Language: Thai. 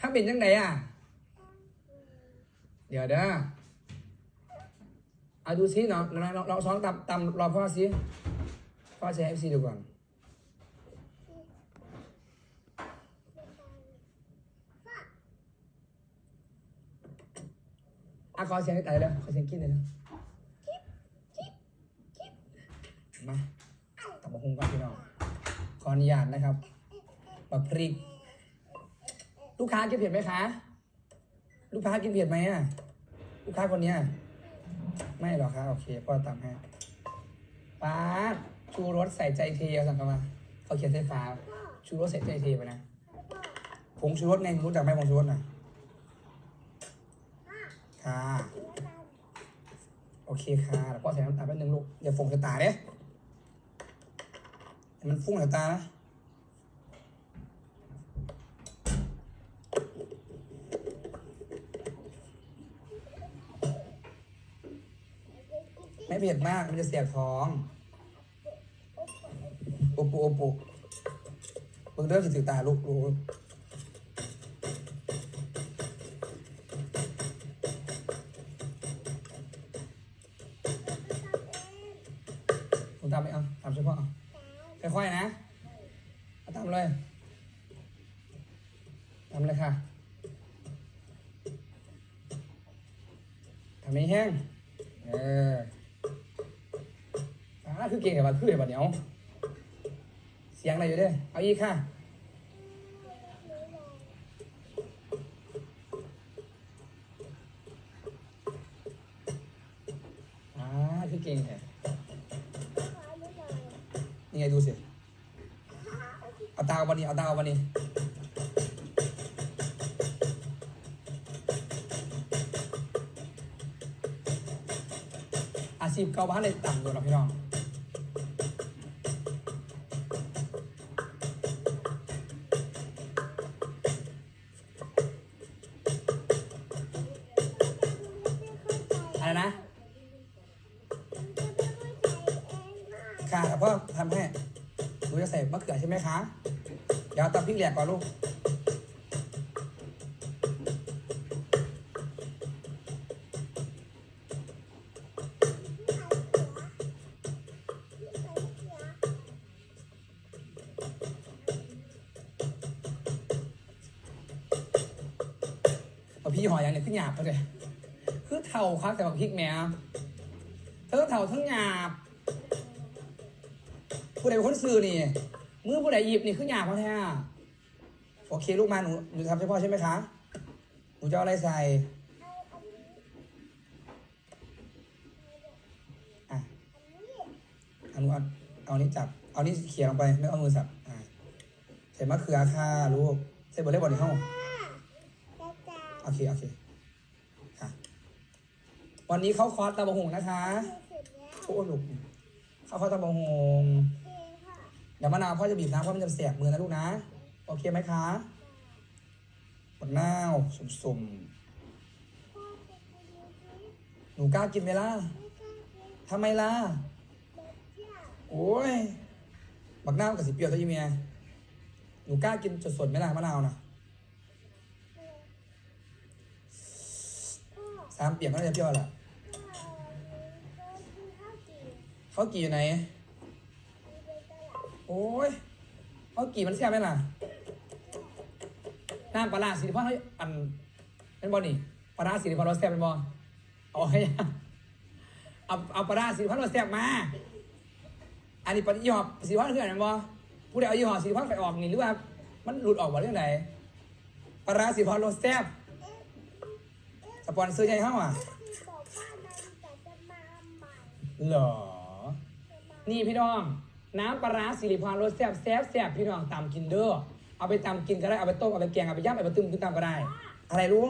ถ้าเป็นจังไดอะ เดี๋ยวเด้อเอาดูซิน้องน้องน้องน้องซ้อนตำตำรอพ่อซิพ่อใช้เอฟซีดูก่อนอะขอเสียงให้ตายเลยขอเสียงกินเลยนะมาตับกหุงก่อนพี่น้องขออนุญาตนะครับปลาพริก ลูกค้ากินเผ็ดไหมคะ ลูกค้ากินเผ็ดไหมอะ ลูกค้าคนเนี้ยไม่หรอกครับโอเคพ่อตามให้ป้าชูรสใส่ใจเทเอาสั่งกันมาเขาเขียนใส่ฟ้า ชูรสใส่ใจเทไปนะผงชูรสไงรู้จักไหมผงชูรสน่ะค่ะโอเคค่ะแล้วพ่อใส่น้ำตาลแป๊บนึงลูกอย่าฟงใส่ตาเด้อย่ามันฟุ้งใส่ตานะ ไม่เผ็ดมากมันจะเสียท้องโอปุโอปุเบิ่งเริ่มสิถือตาลูกลูกผมตามไปเอาตามเฉพาะเอาค่อยๆนะเอาตามเลยทำเลยค่ะทำให้แห้งเออ คือเก่งกับมันคือแบบเนี้ยเสียงอะไรอยู่เด้อเอาอีกค่ะอ่าคือเก่งแท้นี่ไงดูสิเอาตาเอาวันนี้เอาตาเอาวันนี้อาชีพเก่าบ้านเลยต่ำกว่าเราพี่น้อง ค่ะพ่อทำให้หนูจะใส่มะเขือใช่ไหมคะ เดี๋ยวตำพริกแหลกก่อนลูกพี่หอยอย่างเนี่ยขึ้นหยาบไปเลยคือเท่าครับแต่ว่าพริกแหมเธอเท่าทั้งหยาบ ผู้ใดเป็นคนซื้อนี่ มือผู้ใดหยิบนี่ขึ้นหยาบเขาแท้โอเคลูกมาหนูหนูทำเฉพาะใช่ไหมคะ หนูจะเอาอะไรใส่ อะอานูเอาเอานี้จับ เอานี้เขี่ยลงไปไม่เอามือสับ อะใส่มะเขือค่ะลูกใส่บดเล็บบดในห้องโอเคโอเคค่ะ วันนี้เขาคอร์สตาบะหงนะคะ โอ้ลูกเขาคอร์สตาบะหง เดี๋ยวมะนาวพ่อจะบีบน้ำเพราะมันจะแสบมือนะลูกนะ โอเคไหมคะมะนาวสุ่มๆหนูกล้ากินไหมล่ะทำไมล่ะ โอ้ยบักนาวกับสิเปรียวตัวยี่เมียหนูกล้ากินสดๆไหมล่ะมะนาวน่ะสามเปียกก็น่าจะเปรี้ยวแหละข้าวกี่อยู่ไหน โอ้ยเขากี่มันแซ่บไหมล่ะน้ำปลาร้าสิริพรเขาอันเป็นบอนี่ปลาร้าสิริพรรสแซ่บเป็นบอเอาให้เอาเอาปลาร้าสิริพรรสแซ่บมา อันนี้ปลายี่ห้อสิริพรคืออะไรเป็นบอผู้ใดเอายี่ห้อสิริพรไปออกนี่หรือว่า มันหลุดออกมาเรื่องไหนปลาร้าสิริพรรสแซ่บสปอนเซอร์ใหญ่เข้าอะเหรอ นี่พี่น้อง น้ำปลาร้าสิริพรรสแซ่บแซ่บแซ่บพี่น้องตามกินเด้อเอาไปตามกินก็ได้เอาไปต้มเอาไปแกงเอาไปย่ำเอาไปตึมกินตามก็ได้ อะไรรู้